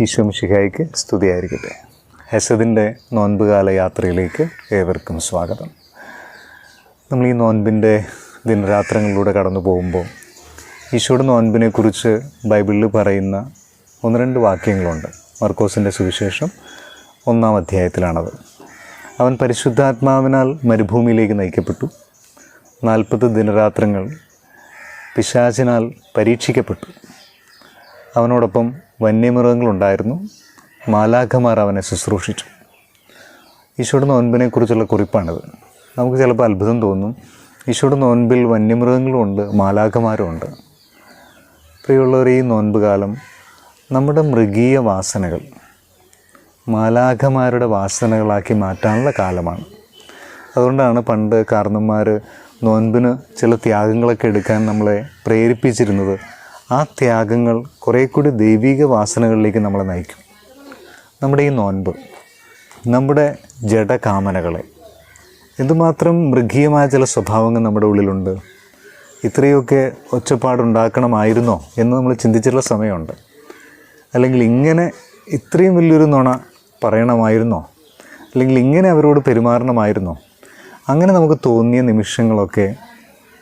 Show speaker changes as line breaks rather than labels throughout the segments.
ഈശോമിഷിഹായിക്ക് സ്തുതിയായിരിക്കട്ടെ. ഹെസദിന്റെ നോൻപുകാല യാത്രയിലേക്ക് ഏവർക്കും സ്വാഗതം. നമ്മൾ ഈ നോൻപിന്റെ ദിനരാത്രങ്ങളിലൂടെ കടന്നു പോകുമ്പോൾ ഈശോയുടെ നോൻപിനെക്കുറിച്ച് ബൈബിളിൽ പറയുന്ന ഒന്ന് രണ്ട് വാക്യങ്ങളുണ്ട്. മർക്കോസിന്റെ സുവിശേഷം ഒന്നാം അധ്യായത്തിലാണത്. അവൻ പരിശുദ്ധാത്മാവിനാൽ മരുഭൂമിയിലേക്ക് നയിക്കപ്പെട്ടു. നാൽപ്പത് ദിനരാത്രങ്ങൾ പിശാചിനാൽ പരീക്ഷിക്കപ്പെട്ടു. അവനോടൊപ്പം വന്യമൃഗങ്ങളുണ്ടായിരുന്നു. മാലാഖമാർ അവനെ ശുശ്രൂഷിച്ചു. ഈശോയുടെ നോൻപിനെക്കുറിച്ചുള്ള കുറിപ്പാണിത്. നമുക്ക് ചിലപ്പോൾ അത്ഭുതം തോന്നും. ഈശോയുടെ നോൻപിൽ വന്യമൃഗങ്ങളുമുണ്ട് മാലാഖമാരുമുണ്ട് പ്രിയമുള്ളവർ ഈ നോൻപ് കാലം നമ്മുടെ മൃഗീയ വാസനകൾ മാലാഖമാരുടെ വാസനകളാക്കി മാറ്റാനുള്ള കാലമാണ്. അതുകൊണ്ടാണ് പണ്ട് കാരണന്മാർ നോൻപിന് ചില ത്യാഗങ്ങളൊക്കെ എടുക്കാൻ നമ്മളെ പ്രേരിപ്പിച്ചിരുന്നത്. ആ ത്യാഗങ്ങൾ കുറേ കൂടി ദൈവിക വാസനകളിലേക്ക് നമ്മളെ നയിക്കും. നമ്മുടെ ഈ നോൻപ് നമ്മുടെ ജഡകാമനകളെ എന്തുമാത്രം മൃഗീയമായ ചില സ്വഭാവങ്ങൾ നമ്മുടെ ഉള്ളിലുണ്ട് ഇത്രയൊക്കെ ഒച്ചപ്പാടുണ്ടാക്കണമായിരുന്നോ എന്ന് നമ്മൾ ചിന്തിച്ചിട്ടുള്ള സമയമുണ്ട്. അല്ലെങ്കിൽ ഇങ്ങനെ ഇത്രയും വലിയൊരു നുണ പറയണമായിരുന്നോ? അല്ലെങ്കിൽ ഇങ്ങനെ അവരോട് പെരുമാറണമായിരുന്നോ? അങ്ങനെ നമുക്ക് തോന്നിയ നിമിഷങ്ങളൊക്കെ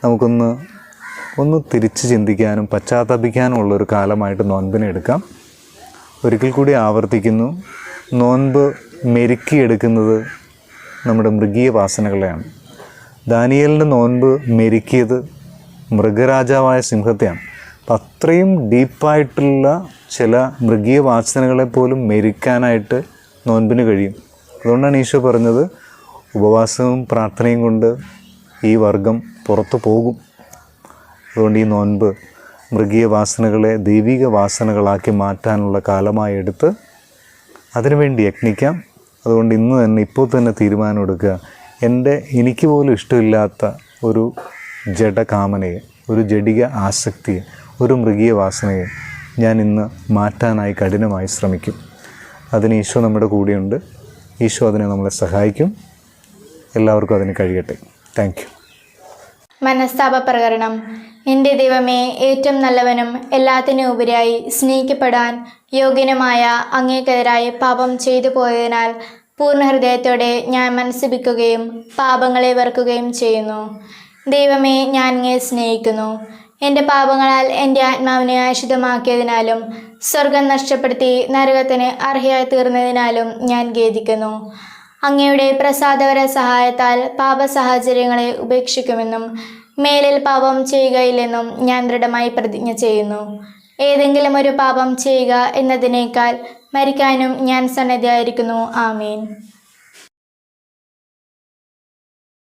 നമുക്കൊന്ന് ഒന്ന് തിരിച്ച് ചിന്തിക്കാനും പശ്ചാത്തപിക്കാനും ഉള്ളൊരു കാലമായിട്ട് നോൻപിനെ എടുക്കാം. ഒരിക്കൽ കൂടി ആവർത്തിക്കുന്നു. നോൻപ് മെരുക്കിയെടുക്കുന്നത് നമ്മുടെ മൃഗീയ വാസനകളെയാണ്. ദാനിയലിന്റെ നോൻപ് മെരുക്കിയത് മൃഗരാജാവായ സിംഹത്തെയാണ്. അപ്പം അത്രയും ഡീപ്പായിട്ടുള്ള ചില മൃഗീയ വാസനകളെ പോലും മെരുക്കാനായിട്ട് നോൻപിന് കഴിയും. അതുകൊണ്ടാണ് ഈശോ പറഞ്ഞത് ഉപവാസവും പ്രാർത്ഥനയും കൊണ്ട് ഈ വർഗം പുറത്തു പോകും. അതുകൊണ്ട് ഈ നോൻപ് മൃഗീയ വാസനകളെ ദൈവിക വാസനകളാക്കി മാറ്റാനുള്ള കാലമായി എടുത്ത് അതിനുവേണ്ടി യത്നിക്കാം അതുകൊണ്ട് ഇന്ന് തന്നെ ഇപ്പോൾ തന്നെ തീരുമാനമെടുക്കുക. എന്റെ എനിക്ക് പോലും ഇഷ്ടമില്ലാത്ത ഒരു ജഡകാമനയെ ഒരു ജഡിക ആസക്തിയെ ഒരു മൃഗീയ വാസനയെ ഞാൻ ഇന്ന് മാറ്റാനായി കഠിനമായി ശ്രമിക്കും. അതിന് ഈശോ നമ്മുടെ കൂടെയുണ്ട്. ഈശോ അതിനെ നമ്മളെ സഹായിക്കും. എല്ലാവർക്കും അതിന് കഴിയട്ടെ. താങ്ക്
മനസ്താപ പ്രകരണം എന്റെ ദൈവമേ ഏറ്റവും നല്ലവനും എല്ലാത്തിനും ഉപരിയായി സ്നേഹിക്കപ്പെടാൻ യോഗ്യനുമായ അങ്ങേക്കെതിരായി പാപം ചെയ്തു പോയതിനാൽ പൂർണ ഹൃദയത്തോടെ ഞാൻ മനസ്സിപ്പിക്കുകയും പാപങ്ങളെ വെറുക്കുകയും ചെയ്യുന്നു. ദൈവമേ ഞാൻ അങ്ങേ സ്നേഹിക്കുന്നു. എന്റെ പാപങ്ങളാൽ എന്റെ ആത്മാവിനെ അശുദ്ധമാക്കിയതിനാലും സ്വർഗം നഷ്ടപ്പെടുത്തി നരകത്തിന് അർഹയായി തീർന്നതിനാലും ഞാൻ ഖേദിക്കുന്നു. അങ്ങയുടെ പ്രസാദവര സഹായത്താൽ പാപ സാഹചര്യങ്ങളെ ഉപേക്ഷിക്കുമെന്നും മേലിൽ പാപം ചെയ്യുകയില്ലെന്നും ഞാൻ ദൃഢമായി പ്രതിജ്ഞ ചെയ്യുന്നു. ഏതെങ്കിലും ഒരു പാപം ചെയ്യുക എന്നതിനേക്കാൾ മരിക്കാനും ഞാൻ സന്നദ്ധയായിരിക്കുന്നു. ആമീൻ.